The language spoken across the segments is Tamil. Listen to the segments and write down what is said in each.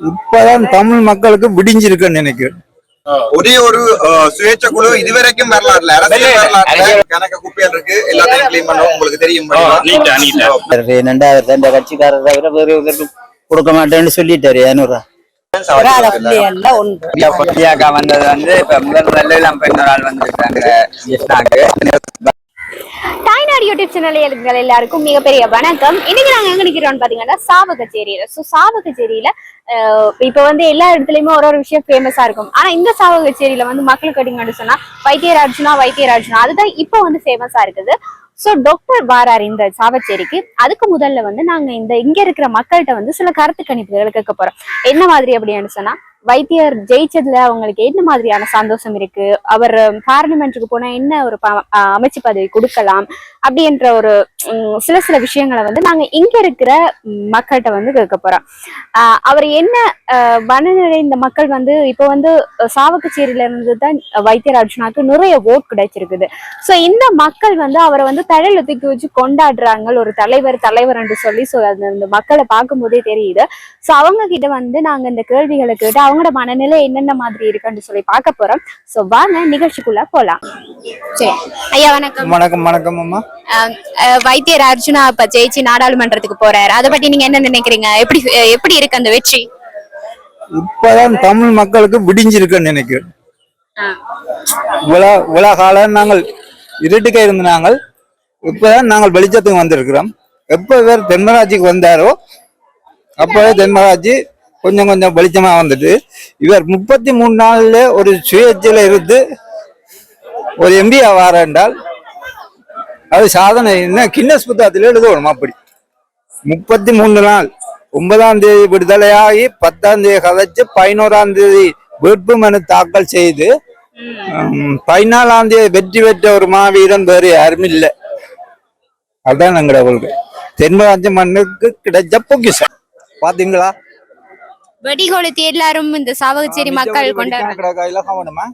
இப்பதான் தமிழ் மக்களுக்கு விடிஞ்சிருக்குன்னு நினைக்கிறேன். ஒரே ஒரு சுயேட்சை குழு இதுவரைக்கும் வரலாறுல அரசியல் வரலாறுல கணக்க குப்பைகள் இருக்கு எல்லாத்தையும் கிளீன் பண்ணுவோம். உங்களுக்கு தெரியும் நீட்டா நீட்டா ரெண்டா அவர் ரெண்டு கட்சிக்காரர் தவிர வேறு கொடுக்க மாட்டேன்னு சொல்லிட்டாரு இந்தியாக்கா வந்தது வந்து இப்ப முதல் முதல்ல இளம் பெண் ஒரு ஆள் வந்திருக்காங்க ஜெஸ்னாக்கு தாய்நாடு யூடியூப் சேனல் எல்லாருக்கும் மிகப்பெரிய வணக்கம். இன்னைக்கு நாங்க எங்க நிக்கிறோம்னு பாத்தீங்கன்னா சாவகச்சேரியில சோ சாவ கச்சேரியில இப்ப வந்து எல்லா இடத்துலயுமே ஒரு ஒரு விஷயம் ஃபேமஸா இருக்கும். ஆனா இந்த சாவகச்சேரியில வந்து மக்கள் கட்டிங்கன்னு சொன்னா வைத்தியராஜ்னா வைத்தியராஜ்னா அதுதான் இப்ப வந்து ஃபேமஸா இருக்குது. சோ டாக்டர் வாரார் இந்த சாவச்சேரிக்கு அதுக்கு முதல்ல வந்து நாங்க இந்த இங்க இருக்கிற மக்கள்கிட்ட வந்து சில கருத்து கணிப்புகள் கேட்க போறோம். என்ன மாதிரி அப்படின்னு சொன்னா வைத்தியர் ஜெயிச்சதுல அவங்களுக்கு என்ன மாதிரியான சந்தோஷம் இருக்கு? அவர் பார்லிமெண்ட்டுக்கு போனா என்ன ஒரு அமைச்சு பதவி கொடுக்கலாம்? அப்படின்ற ஒரு சில சில விஷயங்களை வந்து நாங்க இங்க இருக்கிற மக்கள்கிட்ட வந்து கேட்க போறோம். ஆஹ் அவர் என்ன மனநிலை இந்த மக்கள் வந்து இப்போ வந்து சாவக்கச்சேரியில இருந்து தான் வைத்தியராஜனாக்கு நிறைய ஓட் கிடைச்சிருக்குது. சோ இந்த மக்கள் வந்து அவரை வந்து தலையில தூக்கி வச்சு கொண்டாடுறாங்க ஒரு தலைவர் தலைவர் என்று சொல்லி சோ அந்த அந்த மக்களை பார்க்கும்போதே தெரியுது. சோ அவங்க கிட்ட வந்து நாங்க இந்த கேள்விகளை கேட்டு அவங்களோட மனநிலை என்னென்ன மாதிரி இருக்குன்னு சொல்லி பார்க்க போறோம். சோ வாங்க நிகழ்ச்சிக்குள்ள போலாம். சரி. ஐயா வணக்கம். வணக்கம் வணக்கம் அம்மா. வைத்தியர் அர்ஜுனா இப்ப ஜெயிச்சு நாடாளுமன்றத்துக்கு போறாரு. அதை பத்தி நீங்க என்ன நினைக்கிறீங்க? எப்படி எப்படி இருக்கு அந்த வெற்றி? இப்பதான் தமிழ் மக்களுக்கு விடிஞ்சிருக்குன்னு நினைக்கிறேன். இவ்வளவு காலம் நாங்கள் இருட்டுக்க இருந்த நாங்கள் இப்பதான் நாங்கள் வெளிச்சத்துக்கு வந்திருக்கிறோம். எப்ப இவர் தென்மராட்சிக்கு வந்தாரோ அப்பவே தென்மராட்சி கொஞ்சம் கொஞ்சம் வெளிச்சமா வந்துட்டு இவர் முப்பத்தி மூணு நாள்ல ஒரு சுயேட்சையில இருந்து ஒரு எம்பி ஆவார் என்றால் அது சாதனை என்ன? கின்னஸ் புத்தகத்தில் எழுதணும் அப்படி. முப்பத்தி மூணு நாள் ஒன்பதாம் தேதி விடுதலையாகி பத்தாம் தேதி கதைச்சு பதினோராம் தேதி வேட்பு மனு தாக்கல் செய்து பதினாலாம் தேதி வெற்றி பெற்ற ஒரு மாவீரன் வேறு யாரும் இல்லை. அதுதான் எங்களோட கொள்கை. தென்மராஜ்ய மண்ணுக்கு கிடைச்ச பொக்கிஷம். பாத்தீங்களா? வெடி கொளுத்தி எல்லாரும் இந்த சாவகச்சேரி மக்கள் கொண்டாடுறாங்க.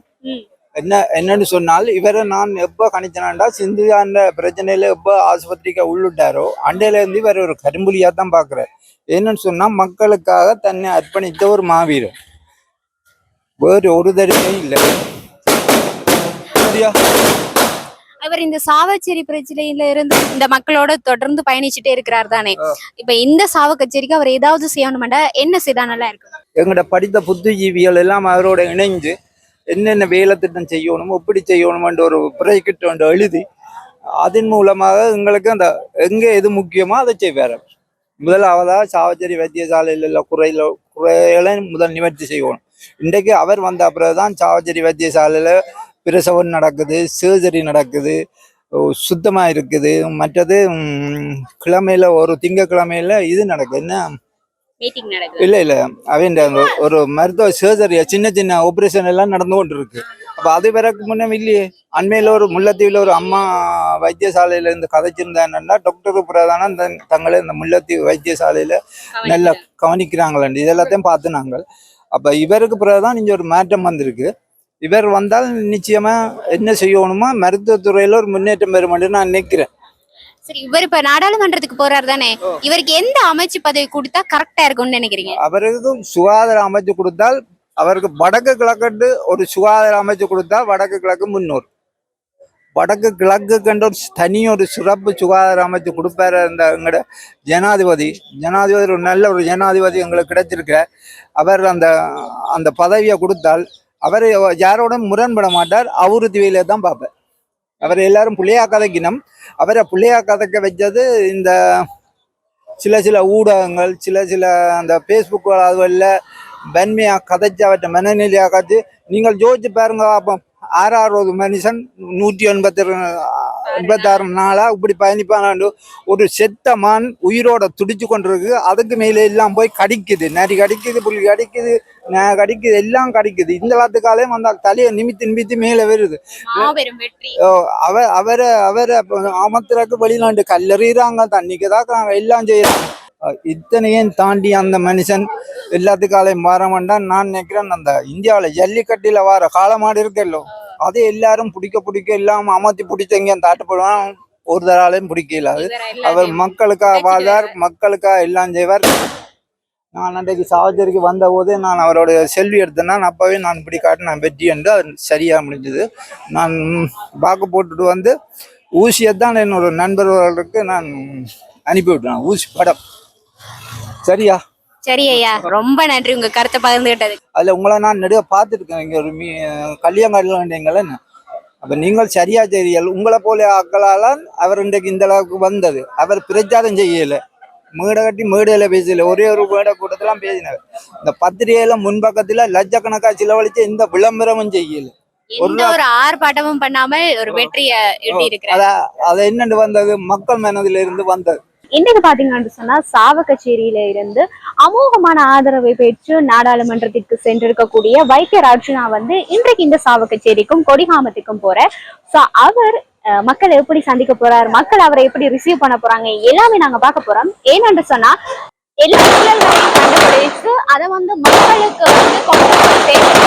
என்ன என்னன்னு சொன்னால் இவரை நான் எப்ப கணிச்சனாண்டா சிந்துகாண்ட பிரச்சனையில எப்ப ஆஸ்பத்திரிக்கு உள்ளிட்டாரோ அண்டையில இருந்து இவர் ஒரு கரும்புலியா தான் பாக்குறாரு என்னன்னு சொன்னா மக்களுக்காக தன்னை அர்ப்பணித்த ஒரு மாவீரன் வேறு ஒரு தடவையும் இல்லை. சரியா? அவர் இந்த சாவகச்சேரி பிரச்சனையில இருந்து இந்த மக்களோட தொடர்ந்து பயணிச்சுட்டே இருக்கிறார் தானே. இப்ப இந்த சாவகச்சேரிக்கு அவர் ஏதாவது செய்யணுமாண்டா? என்ன செய்தா நல்லா இருக்கு எங்கள்ட படித்த புத்திஜீவிகள் எல்லாம் அவரோட இணைஞ்சு என்னென்ன வேலை திட்டம் செய்யணும் எப்படி செய்யணும்ன்ற ஒரு ப்ராஜெக்ட் ஒன்று எழுதி அதன் மூலமாக எங்களுக்கு அந்த எங்கே எது முக்கியமோ அதை செய்வார் முதலாவதாக சாவச்சேரி வைத்தியசாலையில் உள்ள குறையில குறைகளை முதல் நிவர்த்தி செய்யணும் இன்றைக்கு அவர் வந்த பிறகுதான் சாவச்சேரி வைத்தியசாலையில் பிரசவம் நடக்குது சர்ஜரி நடக்குது சுத்தமாக இருக்குது. மற்றது கிழமையில ஒரு திங்கக்கிழமையில இது நடக்குது. என்ன? இல்ல இல்ல. அவன் ஒரு மருத்துவ சர்ஜரி சின்ன சின்ன ஆபரேஷன் எல்லாம் நடந்து கொண்டு இருக்கு அப்ப அது பிறகு முன்ன இல்லையே. அண்மையில ஒரு முல்லைத்தீவுல ஒரு அம்மா வைத்தியசாலையில இருந்து கதைச்சிருந்தாங்கன்னா டாக்டர் பிரதானம் தன் தங்களை இந்த முல்லைத்தீவு வைத்தியசாலையில நல்லா கவனிக்கிறாங்களாண்டு. இதெல்லாத்தையும் பார்த்து நாங்கள். அப்ப இவருக்கு பிறகுதான் இங்க ஒரு மாற்றம் வந்திருக்கு. இவர் வந்தால் நிச்சயமா என்ன செய்யணுமோ? மருத்துவத்துறையில ஒரு முன்னேற்றம் பெறும் என்று நான் நினைக்கிறேன். சரி இவர் இப்ப நாடாளுமன்றத்துக்கு போறாரு தானே? இவருக்கு எந்த அமைச்சு பதவி கொடுத்தா கரெக்டா இருக்கும்னு நினைக்கிறீங்க? அவருக்கு சுகாதார அமைச்சு கொடுத்தால் அவருக்கு வடக்கு கிழக்கு ஒரு சுகாதார அமைச்சு கொடுத்தால் வடக்கு கிழக்கு முன்னூறு வடக்கு கிழக்கு கண்ட ஒரு தனி ஒரு சிறப்பு சுகாதார அமைச்சு கொடுப்பாரு அந்த எங்களோட ஜனாதிபதி. ஜனாதிபதி ஒரு நல்ல ஒரு ஜனாதிபதி எங்களுக்கு கிடைச்சிருக்க அவர் அந்த அந்த பதவியை கொடுத்தால் அவர் யாரோட முரண்பட மாட்டார். அவருத்திவையில தான் பார்ப்பார் அவர் எல்லாரும் புள்ளையா கதைக்கினம் அவரை புள்ளையா கதைக்க வச்சது இந்த சில சில ஊடகங்கள் சில சில அந்த ஃபேஸ்புக் அதுவல்ல வன்மையாக கதைச்சு அவற்றை மனநிலையாக காத்து நீங்கள் ஜோதிச்சு பாருங்க அப்போ ஆறாவது மனுஷன் நூற்றி எண்பத்தி எண்பத்தாறு நாளாக இப்படி பயணிப்பானாண்டு ஒரு செத்த மான் உயிரோட துடிச்சு கொண்டிருக்கு. அதுக்கு மேலே எல்லாம் போய் கடிக்குது. நரி கடிக்குது புள்ளி கடிக்குது. ந- கடிக்குது எல்லாம் கடிக்குது. இந்த காலத்துக்காலே வந்தால் தலையை நிமித்தி நிமித்தி மேலே வருது. மாபெரும் வெற்றி. ஓ, அவ அவரை அவரை அமர்த்துறக்கு வெளிநாட்டு கல்லறிறாங்க தண்ணிக்கு தாக்குறாங்க எல்லாம் செய்யறாங்க. இத்தனையும் தாண்டி அந்த மனுஷன் எல்லாத்துக்காலையும் வர வேண்டாம் நான் நினைக்கிறேன் அந்த இந்தியாவில் ஜல்லிக்கட்டில வர காலமாடு இருக்கல்லோ அது எல்லாரும் பிடிக்க பிடிக்க இல்லாம அமர்த்தி பிடிச்சங்க தாட்டப்படுவான் ஒரு தராலையும் பிடிக்கல. அது அவர் மக்களுக்காக வாழ்வார் மக்களுக்காக எல்லாம் செய்வார். நான் அன்றைக்கு சாவச்சேரிக்கு வந்த போது நான் அவரோட செல்வி எடுத்தேன்னா அப்பவே நான் இப்படி காட்டு நான் வெற்றி என்று அது சரியாக முடிஞ்சது. நான் வாக்கு போட்டுட்டு வந்து ஊசியை தான் என்னோட நண்பர்களுக்கு நான் அனுப்பிவிட்டேன் ஊசி படம். சரியா? சரி ஐயா ரொம்ப நன்றி உங்க கருத்தை பகிர்ந்துகிட்டது அதில் உங்களை நான் நெடுக பார்த்துருக்கேன் இங்கே ஒரு மீ கல்யாணம் வேண்டியங்கள அப்போ நீங்கள் சரியா தெரியல. உங்களை போல ஆக்களால் அவர் இன்றைக்கு இந்த அளவுக்கு வந்தது. அவர் பிரச்சாரம் செய்யலை. மேடை கட்டி மேடையில் பேசல. ஒரே ஒரு மேடை கூட்டத்திலாம் பேசினார். இந்த பத்திரிகையில முன்பக்கத்தில் லட்சக்கணக்காக செலவழிச்சு இந்த விளம்பரமும் செய்யல. எந்த ஒரு ஆர்ப்பாட்டமும் பண்ணாமல் ஒரு வெற்றியை அத என்னண்டு வந்தது? மக்கள் மனதில இருந்து வந்தது. இன்றைக்கு பாத்தீங்கன்னு சொன்னா சாவகச்சேரியில இருந்து அமோகமான ஆதரவை பெற்று நாடாளுமன்றத்திற்கு சென்றிருக்கக்கூடிய வைத்தியர் அர்ஜுனா வந்து இன்றைக்கு இந்த சாவகச்சேரிக்கும் கொடிகாமத்துக்கும் போற. சோ அவர் மக்கள் எப்படி சந்திக்க போறாரு மக்கள் அவரை எப்படி ரிசீவ் பண்ண போறாங்க எல்லாமே நாங்க பார்க்க போறோம் ஏனென்று சொன்னா எல்லா கண்டுபிடிச்சு அதை வந்து மக்களுக்கு வந்து கொண்டு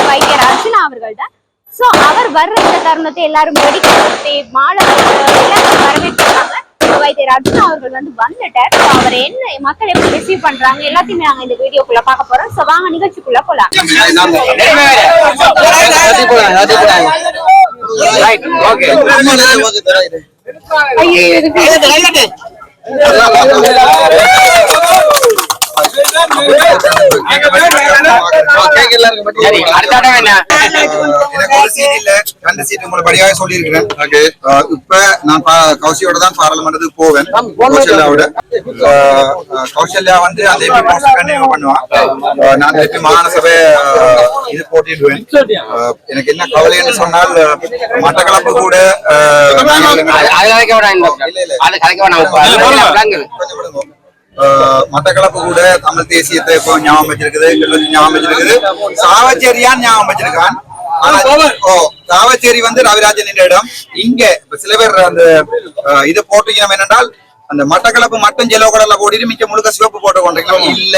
வைத்தியர் அர்ஜுனா அவர்கள் தான் சோ அவர் வர்ற இந்த தருணத்தை எல்லாரும் வெடிக்கப்படுத்தி மாலை போட்டு எல்லாரும் வரவேற்கிறாங்க வைத்தியர் அர்ஜுனா அவர்கள் வந்து வந்துட்டார் So, அவர் என்ன மக்கள் எப்படி ரிசீவ் பண்றாங்க எல்லாத்தையுமே நாங்க இந்த வீடியோக்குள்ள பார்க்க போறோம் சோ வாங்க நிகழ்ச்சிக்குள்ள போலாம் ரெண்டு சீட் உங்களை படியாக சொல்லியிருக்கிறேன் இப்ப நான் கௌசியோட தான் பாராளுமன்றத்துக்கு போவேன் கௌசல்யாவோட கௌசல்யா வந்து போஸ்ட் கண்டினியூ பண்ணுவான் நான் திருப்பி இது போட்டிடுவேன் எனக்கு என்ன கவலைன்னு சொன்னால் மட்டக்களப்பு கூட இல்ல. மட்டக்களப்பு கூட தமிழ் தேசியத்தை இப்போ ஞாபகம் வச்சிருக்குது கிளிநொச்சி ஞாபகம் வச்சிருக்குது. சாவச்சேரியான் ஞாபகம் வச்சிருக்கான். ஓ சாவச்சேரி வந்து ரவிராஜன் இடம். இங்க சில பேர் அந்த இது போட்டுக்கணும் என்னென்றால் அந்த மட்டக்களப்பு மட்டும் ஜெலோ கடல்ல போட்டு மிச்ச முழுக்க சிவப்பு போட்டு கொண்டிருக்கணும் இல்ல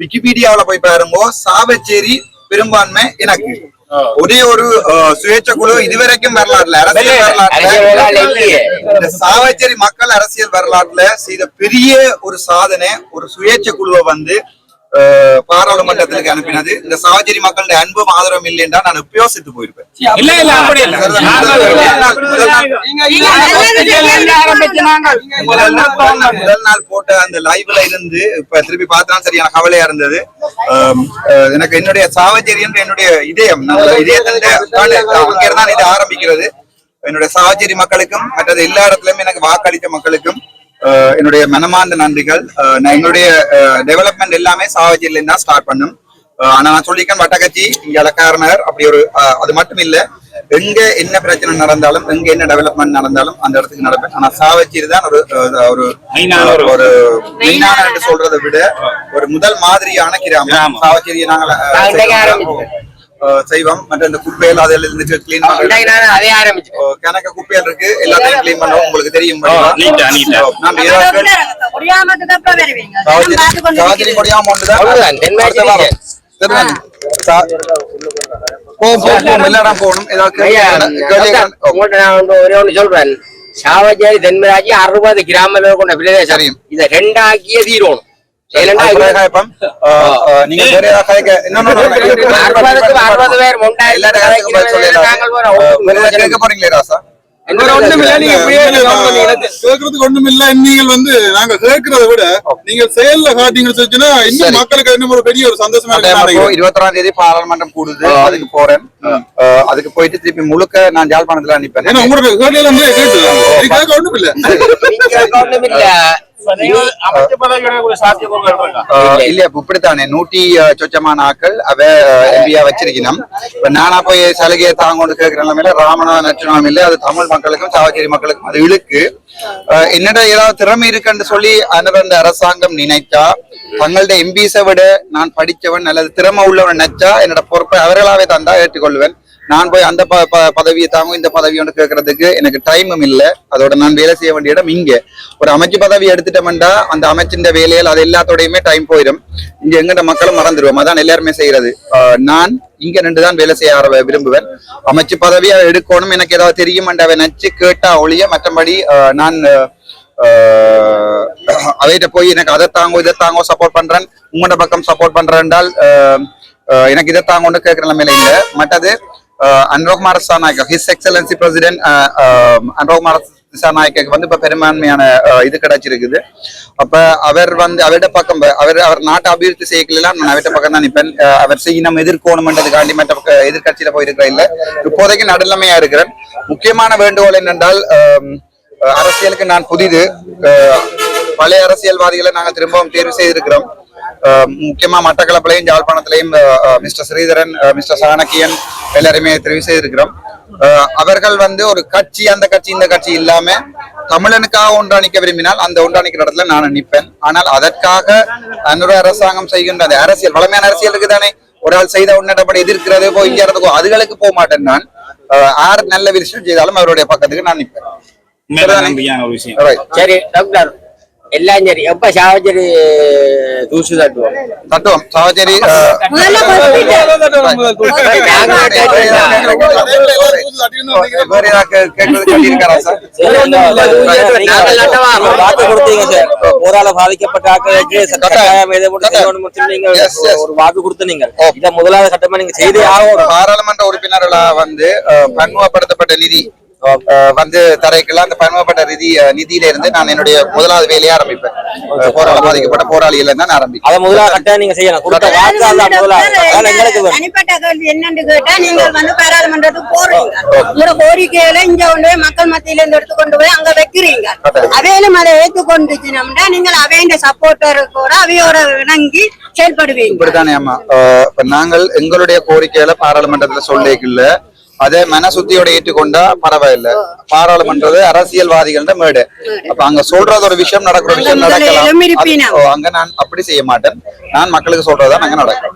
விக்கிபீடியாவுல போய் பாருங்க சாவச்சேரி பெரும்பான்மை எனக்கு ஒரே ஒரு அஹ், சுயேட்சை குழு இதுவரைக்கும் வரலாறுல அரசியல் வரலாறுல. இந்த சாவச்சேரி மக்கள் அரசியல் வரலாற்றுல செய்த பெரிய ஒரு சாதனை ஒரு சுயேட்சை குழுவை வந்து பாராளுமன்றத்திற்கு அனுப்பினது. இந்த சாவச்சேரி மக்களுடைய அன்பும் ஆதரவும் இல்லைன்றா நான் எப்பயோ செத்து போயிருப்பேன். இல்ல இல்ல அப்படி இல்ல. முதல் நாள் போட்ட அந்த லைவ்ல இருந்து இப்ப திருப்பி பார்த்தா சரியான கவலையா இருந்தது. எனக்கு என்னுடைய சாவச்சேரி என்ற என்னுடைய இதயம் இதயத்தின் அங்கிருந்தான் இது ஆரம்பிக்கிறது. என்னுடைய சாவச்சேரி மக்களுக்கும் மற்றது எல்லா இடத்துலயும் எனக்கு வாக்களித்த மக்களுக்கும் என்னுடைய மனமார்ந்த நன்றிகள். நான் என்னுடைய டெவலப்மெண்ட் எல்லாமே சாவச்சேரியில இருந்து தான் ஸ்டார்ட் பண்ணும் ஆனா நான் சொல்லியிருக்கேன் வட்டக்கட்சி இங்க இலக்காரனர் அப்படி ஒரு அது மட்டும் இல்ல எங்க என்ன பிரச்சனை நடந்தாலும் எங்க என்ன டெவலப்மெண்ட் நடந்தாலும் அந்த இடத்துக்கு நடப்பேன். ஆனா சாவச்சேரி தான் ஒரு ஒரு ஒரு மெயினான என்று சொல்றதை விட ஒரு முதல் மாதிரியான கிராமம். சாவச்சேரியை நாங்கள் செய்வோம். ஆரம்பிச்சிட்டோம். அஹ், செய்வோம் மற்ற இந்த குப்பைகள் அதில் இருந்து கிளீன் பண்றது அதே ஆரம்பிச்சு கணக்கு குப்பைகள் இருக்கு எல்லாத்தையும் கிளீன் பண்ணுவோம் உங்களுக்கு தெரியும் நீட்டா, நீட்டா. நான் வீரர்கள் சாவச்சேரி சாவச்சேரி கொடியாம ஒன்றுதான் அவ்வளவுதான், தென்மேற்கு அடுத்த வாரம். திருநெல். சா- போவோம், போவோம், போவோம். எல்லா இடம் போகணும் ஏதாவது கேள்வி ஐயா, கேள்வி கேட்கணும். உங்கள்ட்ட நான் ஒன்று ஒரே ஒன்று சொல்றேன் சாவச்சேரி தென்மராட்சி அறுபது கிராமங்கள் கொண்ட பிரதேசம். இதை ரெண்டாக்கிய தீரோணும் சொல்லிடலாம். நாங்கள் நீங்கள் வந்து நாங்க கேட்கறத விட நீங்க செயல்ல காட்டீங்கன்னு சொல்லிச்சுன்னா இன்னும். மக்களுக்கு இன்னும் ஒரு பெரிய ஒரு சந்தோஷமா இருபத்தொராம் தேதி பாராளுமன்றம் கூடுது அதுக்கு போறேன் அதுக்கு போயிட்டு திருப்பி முழுக்க நான் யாழ்ப்பாணத்துல ஒண்ணும் இல்ல நீங்க ஒண்ணும் இல்ல. இப்படித்தானே. நூற்றி சொச்சமான ஆக்கள் அவ எம்பியா வச்சிருக்கணும். இப்ப நானா போய் சலுகையை தாங்கொண்டு கேட்கிற நிலைமையில ராமநாதன் நச்சுனாம இல்ல அது தமிழ் மக்களுக்கும் சாவச்சேரி மக்களுக்கும் அது இழுக்கு. என்னடா ஏதாவது திறமை இருக்குன்னு சொல்லி அந்த அரசாங்கம் நினைத்தா தங்களுடைய எம்பிஸை விட நான் படிச்சவன் அல்லது திறமை உள்ளவன் நினைச்சா என்னோட பொறுப்பை அவர்களாவே தந்தா ஏற்றுக்கொள்வேன். நான் போய் அந்த ப- ப- பதவியை தாங்க இந்த பதவி ஒன்று கேட்கறதுக்கு எனக்கு டைமும் இல்லை. அதோட நான் வேலை செய்ய வேண்டிய இடம் இங்க. ஒரு அமைச்சு பதவி எடுத்துட்டோம்டா அந்த அமைச்சின் வேலையில் அது எல்லாத்தோடையுமே டைம் போயிடும். இங்க எங்கிட்ட மக்களும் மறந்துடுவோம் அதான் எல்லாருமே செய்யறது. நான் இங்க நின்று தான் வேலை செய்ய ஆர- விரும்புவேன். அமைச்சு பதவியா எடுக்கணும் எனக்கு ஏதாவது தெரியும் அவன் நச்சு கேட்டா ஒழிய மற்றபடி நான் ஆஹ் அவைகிட்ட போய் எனக்கு அதை தாங்கோ இதை தாங்கோ சப்போர்ட் பண்றேன். உங்களோட பக்கம் சப்போர்ட் பண்றேன் என்றால் அஹ், எனக்கு இதை தாங்கன்னு கேட்கிற நிலைமையில இல்லை. மற்றது Anurakumar சாநாயக்கா his excellency president Anurakumar Dissanayake வந்து இப்ப பெரும்பான்மையான uh, இது கிடைச்சிருக்குது. அப்ப அவர் வந்து அவர்கிட்ட பக்கம் அவர் அவர் நாட்டை அபிவிருத்தி செய்யலாம் நான் அவர்கிட்ட பக்கம் தான் நிற்பேன் uh, அவர் செய்ய நம்ம எதிர்கோணும்ன்றதுக்காண்டி மற்ற பக்க- எதிர்க்கட்சியில போயிருக்கிற இல்ல. இப்போதைக்கு நடுநிலைமையா இருக்கிறேன் முக்கியமான வேண்டுகோள் என்னென்றால் um, uh, அரசியலுக்கு நான் புதிது. பழைய அரசியல்வாதிகளை நாங்கள் திரும்பவும் தேர்வு செய்திருக்கிறோம். முக்கியமா மட்டக்களப்பிலையும் யாழ்ப்பாணத்திலையும் மிஸ்டர் ஸ்ரீதரன் மிஸ்டர் சாணக்கியன் எல்லாருமே தெரிவு செய்திருக்கிறோம் அவர்கள் வந்து ஒரு கட்சி அந்த கட்சி இந்த கட்சி இல்லாம தமிழனுக்காக ஒன்றாணிக்க விரும்பினால் அந்த ஒன்றாணிக்கிற இடத்துல நான் நிற்பேன் ஆனால் அதற்காக அன்றைய அரசாங்கம் செய்கின்ற அந்த அரசியல் வளமையான அரசியல் இருக்குதானே? ஒரு ஆள் செய்த உன்னடப்படி எதிர்க்கிறது போய் இங்கிறதுக்கோ அதுகளுக்கு போக மாட்டேன் நான். யார் நல்ல விஷயம் செய்தாலும் அவருடைய பக்கத்துக்கு நான் நிற்பேன். சரி டாக்டர். வேற யாராவது கேட்கறது கட்டியிருக்காரா சார் வாக்கு கொடுத்தீங்க சார் போரால பாதிக்கப்பட்ட. ஒரு வாக்கு கொடுத்து நீங்க ஓ. இத முதலாவது சட்டமா நீங்க செய்தே ஆகணும் பாராளுமன்ற உறுப்பினர்களா வந்து பன்முகப்படுத்தப்பட்ட நிதி வந்து தரைக்கெல்லாம் அந்த பன்முகப்பட்ட நிதி நிதியில இருந்து நான் என்னுடைய முதலாவது வேலையை ஆரம்பிப்பேன். போராள பாதிக்கப்பட்ட போராளிகள் நான் ஆரம்பிப்பேன். அத கட்டாயம் நீங்க செய்யணும் கொடுத்த தனிப்பட்ட கேள்வி என்னன்னு கேட்டா நீங்கள் வந்து பாராளுமன்றத்துக்கு போறீங்க. உங்களோட கோரிக்கையில இங்க கொண்டு போய் மக்கள் மத்தியில இருந்து எடுத்து கொண்டு போய் அங்க வைக்கிறீங்க. அவையிலும் அதை ஏற்றுக்கொண்டுச்சுனோம்னா நீங்கள் அவையின் சப்போர்ட்டர் கூட அவையோட இணங்கி செயல்படுவீங்க. இப்படித்தானே இப்ப நாங்கள் எங்களுடைய கோரிக்கையில பாராளுமன்றத்துல சொல்லிக்கல அதை மனசுத்தியோட ஏற்றுக்கொண்டா பரவாயில்ல. பாராளுமன்றது அரசியல்வாதிகள்ட மேடு. அப்ப அங்க சொல்றது ஒரு விஷயம் நடக்கிற விஷயம் நடக்கலாம். அங்க நான் அப்படி செய்ய மாட்டேன். நான் மக்களுக்கு சொல்றதுதான் அங்க நடக்கும்.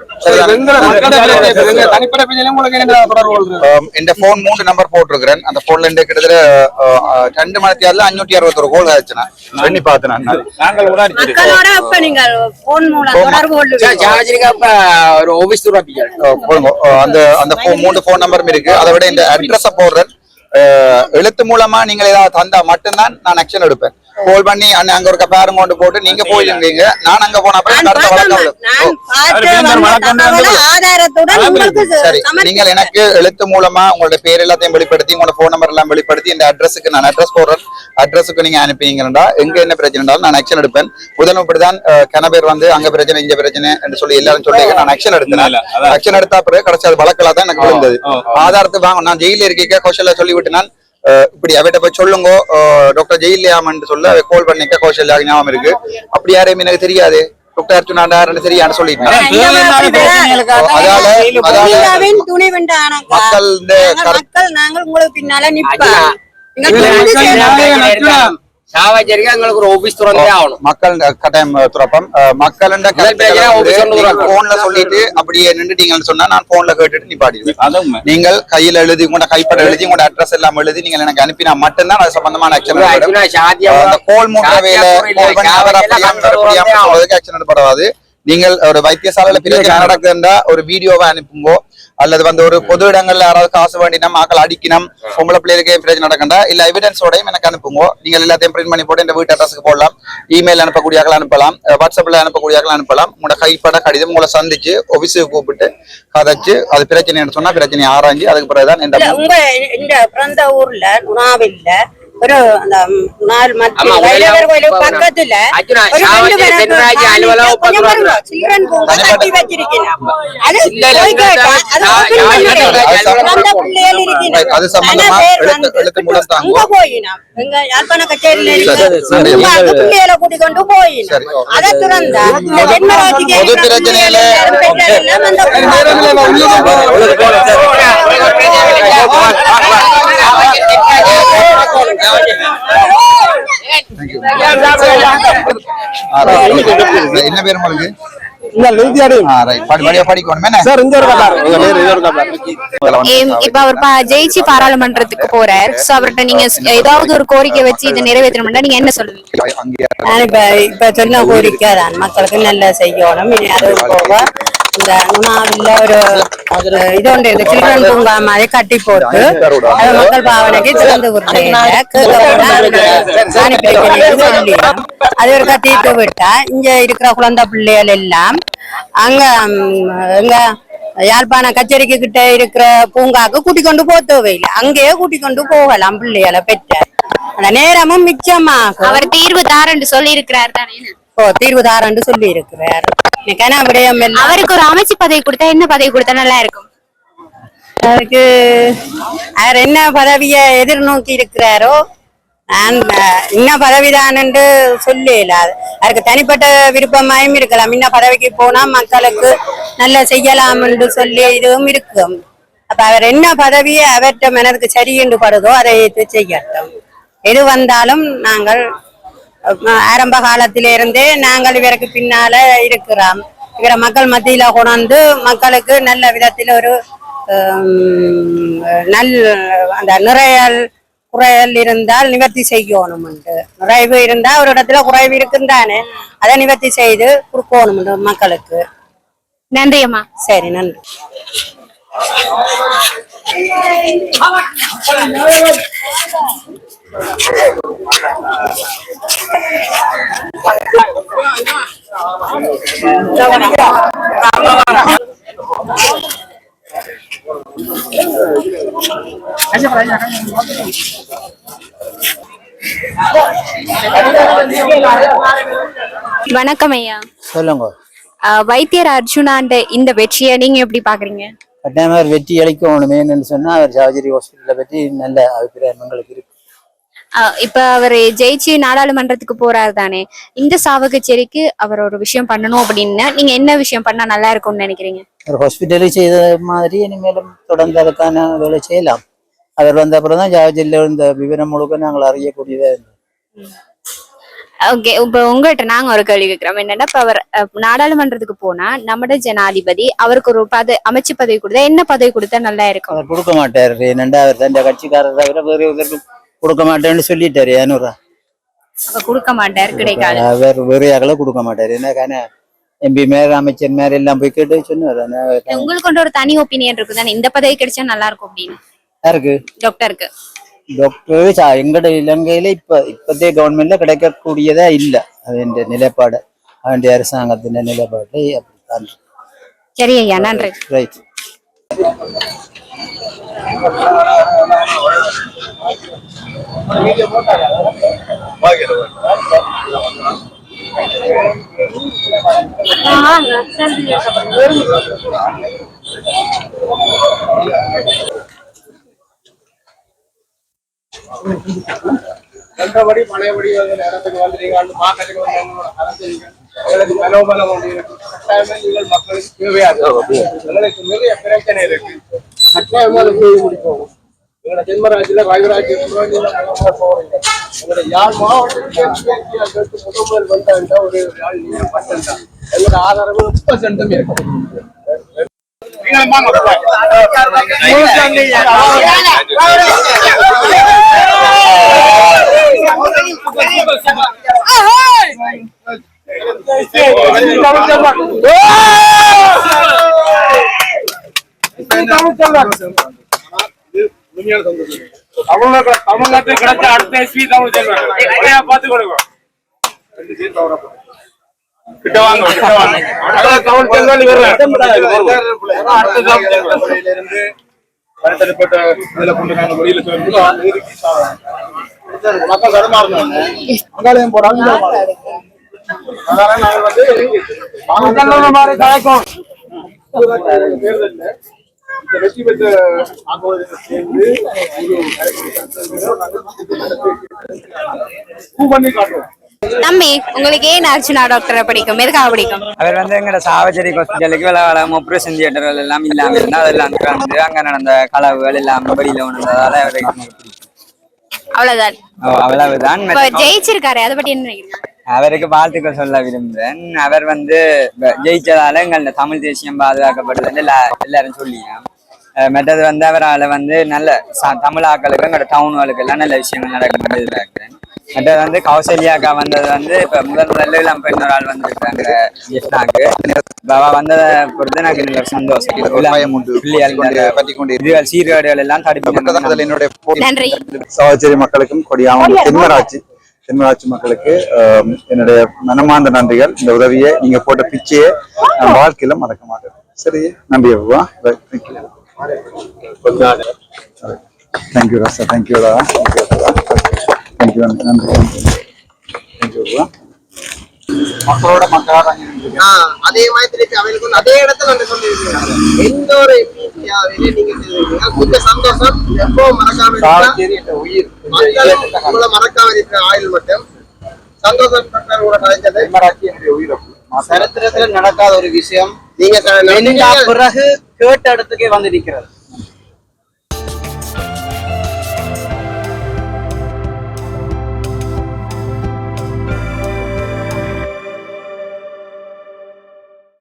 சாவச்சேரிக்கு அப்ப ஒரு ஆபீஸ் துறப்பீங்க அஹ் போடுங்க. அஹ் அந்த அந்த மூணு போன் நம்பரும் இருக்கு. அதை விட இந்த அட்ரஸ போடுறேன். எழுத்து மூலமா நீங்க ஏதாவது தந்தா மட்டும்தான் நான் ஆக்ஷன் எடுப்பேன். கால் பண்ணி அண்ணே அங்க ஒரு பாருங்க கொண்டு போட்டு நீங்க போயிருக்கீங்க. நான் அங்க போன நான். நான் சரி நீங்கள் எனக்கு எழுத்து மூலமா உங்களோட பேர் எல்லாத்தையும் வெளிப்படுத்தி உங்களோட போன் நம்பர் எல்லாம் வெளிப்படுத்தி இந்த அட்ரஸுக்கு நான் அட்ரஸ் போடுறேன். அட்ரஸுக்கு நீங்க அனுப்பிங்கன்னா எங்க என்ன பிரச்சனை நான் ஆக்ஷன் எடுப்பேன். முதல்ல இப்படிதான் கன பேர் வந்து அங்க பிரச்சனை இங்க பிரச்சனை என்று சொல்லி எல்லாரும் சொல்லி நான் ஆக்ஷன் எடுத்தேன். ஆக்ஷன் எடுத்தா பிறகு கடைசி அது வழக்கலா தான் எனக்கு விழுந்தது. ஓ, ஓ. ஆதாரத்தை வாங்க நான் ஜெயில இருக்க கௌசல்யா சொல்லிவிட்டு நான் அஹ், இப்படி அவட்ட போய் சொல்லுங்க டாக்டர் ஜெயிலியாமன்னு சொல்ல கால் பண்ணிக்க கௌசல்யா ஞாபகம் இருக்கு. அப்படி யாரையும் எனக்கு தெரியாது. டாக்டர் மக்கள் இந்த நாங்கள் கருத்து. மக்கள் நாங்கள் உங்களுக்கு பின்னால நிற்போம். அண்ணா. நீங்கள் துணிந்து செயல்படுங்க. சாவச்சேரிக்கு எங்களுக்கு ஒரு ஆபீஸ் துறந்தே ஆகணும் மக்கள் கட்டாயம் துறப்பம் மக்கள் பிரச்சனை office ஒன்று துறக்கும். போன்ல சொல்லிட்டு அப்படியே நின்றுட்டீங்கன்னு சொன்னா நான் போன்ல கேட்டுட்டு நிப்பாடிடுவேன் நீங்கள் கையில எழுதி உங்களோட கைப்பட எழுதி உங்களோட அட்ரஸ் எல்லாம் எழுதி நீங்கள் எனக்கு அனுப்பினா மட்டும்தான் அது சம்பந்தமான ஆக்ஷன் கோல் மூன்ற வேலை ஆக்ஷன் எடுப்படாது நீங்கள் ஒரு வைத்தியசாலையில பிரச்சனை நடக்குதுன்னா ஒரு வீடியோவை அனுப்புங்கோ? அல்லது வந்து ஒரு பொது இடங்கள்ல யாராவது காசு வேண்டினம் ஆக்கள் அடிக்கணும் பொம்பளை பிள்ளைகளுக்கு பிரச்சனை நடக்கண்டா இல்ல எவிடன்ஸோடையும் எனக்கு அனுப்புங்கோ? நீங்கள் எல்லாத்தையும் பிரிண்ட் பண்ணி போட்டு இந்த வீட்டு அட்ரஸுக்கு போடலாம். இமெயில் அனுப்பக்கூடிய ஆக்கள் அனுப்பலாம் வாட்ஸ்அப்ல அனுப்பக்கூடிய ஆக்கள் அனுப்பலாம். உங்களோட கைப்பட கடிதம் உங்களை சந்திச்சு ஆபீஸுக்கு கூப்பிட்டு கதைச்சு அது பிரச்சனைன்னு சொன்னா பிரச்சனையை ஆராய்ஞ்சு அதுக்கு பிறகுதான் இந்த பிறந்த ஊர்ல உணாவில்ல ஒரு அந்த நாள் ஆமா, மத்திய உங்க வைரவர் கோயிலுக்கு எல்லாம் பக்கத்துல அர்ஜுனா, ஒரு ரெண்டு சாவச்சேரி பேருக்கு தென்ராஜ்ய காணிக்கை அலுவலகம் கொஞ்சம் பக்கத்துல. பாருங்க, சில்ட்ரன் பூங்கா கட்டி வச்சிருக்கீங்க. அது என்ன பேர் உங்களுக்கு? ஜெயிச்சு பாராளுமன்றத்துக்கு போறார். சோ அவர்கிட்ட நீங்க ஏதாவது ஒரு கோரிக்கை வச்சு இதை நிறைவேற்றணும்னா நீங்க என்ன சொல்லுவீங்க? இப்ப இப்ப சொன்ன கோரிக்கை தான். மக்களுக்கு நல்லா செய்யணும். இந்த நுணாவில்ல ஒரு அஹ், இது ஒன்று இருக்கு சில்ட்ரன் பூங்கா மாதிரி கட்டி போட்டு அது மக்கள் பாவனைக்கு திறந்து விடுறேன் சொல்லிடும் அது ஒரு தீர்த்து விட்டா இங்க இருக்கிற குழந்தை பிள்ளைகள் எல்லாம் அங்க எங்க யாழ்ப்பாண கச்சேரிக்கு கிட்ட இருக்கிற பூங்காக்கு கூட்டி கொண்டு போக தேவையில்லை அங்கேயே கூட்டி கொண்டு போகலாம் பிள்ளைகளை பெற்ற. அந்த நேரமும் மிச்சமாகும். அவர் தீர்வு தாரன்னு சொல்லி இருக்கிறார் தானே. ஓ தீர்வு தாரன்னு சொல்லி இருக்கிறார் அவருக்கு ஒரு அமைச்சு பதவி கொடுத்தா என்ன பதவி கொடுத்தா நல்லா இருக்கும்? அவருக்கு அவர் என்ன பதவியை எதிர்நோக்கி இருக்கிறாரோ நான் அஹ், இன்ன பதவிதான் என்று சொல்லல அவருக்கு தனிப்பட்ட விருப்பமாயும் இருக்கலாம். இன்ன பதவிக்கு போனா மக்களுக்கு நல்ல செய்யலாம் என்று சொல்லி இதுவும் இருக்கும். அப்ப அவர் என்ன பதவியை அவர்கிட்ட மனதுக்கு சரி என்று படுதோ அதை செய்யட்டும். எது வந்தாலும் நாங்கள் ஆரம்ப காலத்திலிருந்தே நாங்கள் இவருக்கு பின்னால இருக்கிறோம். இவரை மக்கள் மத்தியில கொண்டாந்து மக்களுக்கு நல்ல விதத்தில் ஒரு ஹம், நல் அந்த நிறையல் குறையல் இருந்தால் நிவர்த்தி செய்யணும் நிறைவு இருந்தா ஒரு இடத்துல குறைவு இருக்குந்தானே அதை நிவர்த்தி செய்து கொடுக்கணும் மக்களுக்கு. நன்றி அம்மா. சரி நன்றி. வணக்கம் ஐயா. சொல்லுங்க. வைத்தியர் அர்ஜுனாண்ட இந்த வெற்றியை நீங்க எப்படி பாக்குறீங்க? கட்டாயமா அவர் வெற்றி அளிக்கணுமேன்னு சொன்னா அவர் சாவஜரி ஹாஸ்பிட்டலை பற்றி நல்ல அபிப்பிராயம் எங்களுக்கு இருக்கு. இப்ப அவர் ஜெயிச்சு நாடாளுமன்றத்துக்கு போறாரு தானே. இந்த சாவகச்சேரிக்கு அவர் ஒரு விஷயம் பண்ணணும் அப்படின்னா. நீங்க என்ன விஷயம் பண்ணா நல்லா இருக்கும்னு நினைக்கிறீங்க? ஒரு ஹாஸ்பிட்டலில் செய்த மாதிரி இனிமேலும் தொடர்ந்து அதுக்கான வேலை செய்யலாம். அவர் வந்த அப்புறம் தான் ஜாவஜியில் இருந்த விவரம் முழுக்க நாங்கள் அறியக்கூடியதாக இருந்தது. ஓகே இப்ப உங்கள்கிட்ட நாங்க ஒரு கேள்வி கேட்கிறோம் என்னன்னா இப்ப அவர் நாடாளுமன்றத்துக்கு போனா நம்மட ஜனாதிபதி அவருக்கு ஒரு பத அமைச்சு பதவி கொடுத்தா என்ன பதவி கொடுத்தா நல்லா இருக்கும்? அவர் கொடுக்க மாட்டார். என்னண்டா அவர் தன் கட்சிக்காரர் தவிர வேறு கொடுக்க மாட்டேன்னு சொல்லிட்டாரு ஏனூரா அப்ப கொடுக்க மாட்டார் கிடைக்காது. அவர் வேறு யாக்களை கொடுக்க மாட்டார். என்ன எம்பி மேயர் அமைச்சர் மேயர் எல்லாம் போய் கேட்டு சொன்னார். உங்களுக்கு ஒரு தனி ஒப்பீனியன் இருக்கு தானே இந்த பதவி கிடைச்சா நல்லா இருக்கும் அப்படின்னு. யாருக்கு? டாக்டருக்கு டாக்டர் எங்கட இலங்கையில இப்ப இப்பத்தே கவர்மெண்ட்ல கிடைக்கக்கூடியதா இல்ல. அவன் நிலைப்பாடு அவன் அரசாங்கத்தின் நிலைப்பாடு அப்படித்தான் சரி ஐயா நன்றி. ரைட் மற்றபடி பழையபடி வந்து நேரத்துக்கு வந்து நீங்க வந்து மார்க்கெட்டுக்கு வந்து எங்களோட அரசியலுக்கு எங்களுக்கு மனோபலம் ஒன்று இருக்கு. கட்டாயமா நீங்கள் மக்களுக்கு தேவையாது எங்களுக்கு நிறைய பிரச்சனை இருக்கு. கட்டாயமா அதை செய்து முடிப்போம் எங்களோட தென்மராட்சியில ராயராட்சி எங்களோட யாழ் மாவட்டத்துக்கு முதல் வந்தா ஒரு யாழ் நீங்க எங்களோட ஆதாரங்கள் முப்பது சென்டம் இருக்கும் நீங்கள் தமிழ்நாட்டுல தமிழ்நாட்டுல கிடைச்ச அடுத்த எஸ்பி தமிழ் செல்வன் பார்த்து கொடுங்க. கிட்ட வாங்க கிட்ட வாங்க. அடுத்த தமிழ் செல்வன் இவர். அடுத்த தமிழ் செல்வன் இருந்து பரிசளிப்பட்ட இதுல கொண்டு நாங்க வெளியில சொல்லிருக்கோம் மக்கள் தடுமாறணும் அங்காளையும் அதனால வந்து கலக்கும் வெற்றி பெற்ற சேர்ந்து பண்ணி காட்டுவோம். தம்பி உங்களுக்கு ஏன் அர்ச்சுனா டாக்டரை பிடிக்கும்? எதுக்காக பிடிக்கும்? அவர் வந்து எங்கட சாவச்சேரி ஹாஸ்பிட்டலுக்கு விளவலம் ஆப்ரேஷன் தியேட்டர்கள் எல்லாம் இல்லாம இருந்தா அதெல்லாம் வந்து அங்க நடந்த களவுகள் எல்லாம் வெளியில உணர்ந்ததால அவருக்கு பிடிக்கும் அவ்வளவுதான். ஓ, அவ்வளவுதான். இப்ப ஜெயிச்சிருக்காரு அதை பத்தி என்ன நினைக்கிறீங்க? அவருக்கு வாழ்த்துக்கள் சொல்ல விரும்புகிறேன். அவர் வந்து ஜெயிச்சதால எங்களோட தமிழ் தேசியம் பாதுகாக்கப்படுதுன்னு எல்லா எல்லாரும் சொல்லியா அஹ் மற்றது வந்து அவரால் வந்து நல்ல தமிழ் ஆக்களுக்கு எங்களோட டவுன்களுக்கு எல்லாம் நல்ல விஷயங்கள் நடக்கும் எதிர்பார்க்கிறேன். மற்றது வந்து கௌசல்யாக்கா வந்தது வந்து இப்ப முதல் முதல்ல பெண் ஒரு ஆள் வந்திருக்காங்க ஜெஃப்னாக்கு இந்த பற்றி கொண்டு இதுகள் சீர்கேடுகள் எல்லாம் தடுப்பு என்னுடைய நன்றி. சாவச்சேரி மக்களுக்கும் கொடியாம தென்மராட்சி தென்மராட்சி மக்களுக்கு என்னுடைய மனமார்ந்த நன்றிகள். இந்த உதவியை நீங்க போட்ட பிச்சையை நான் வாழ்க்கையில மறக்க மாட்டேன் சரி நம்பி வா தேங்க்யூ ராசா தேங்க்யூ தேங்க்யூ நன்றி தேங்க்யூ மக்களோட மக்களாக அதே மாதிரி அவங்களுக்கு வந்து அதே இடத்துல வந்து சொல்லியிருக்கீங்க எந்த ஒரு எம்இபியாவிலே நீங்க கொஞ்சம் சந்தோஷம். எப்பவும் மறக்காம இருக்கா உயிர். உங்களை மறக்காம இருக்கிற ஆயுள் மட்டும். சந்தோஷம் கூட தென்மராட்சி என்னுடைய உயிரப்பு சரித்திரத்துல நடக்காத ஒரு விஷயம். நீங்க பிறகு கேட்ட இடத்துக்கே வந்து நிக்கிறது.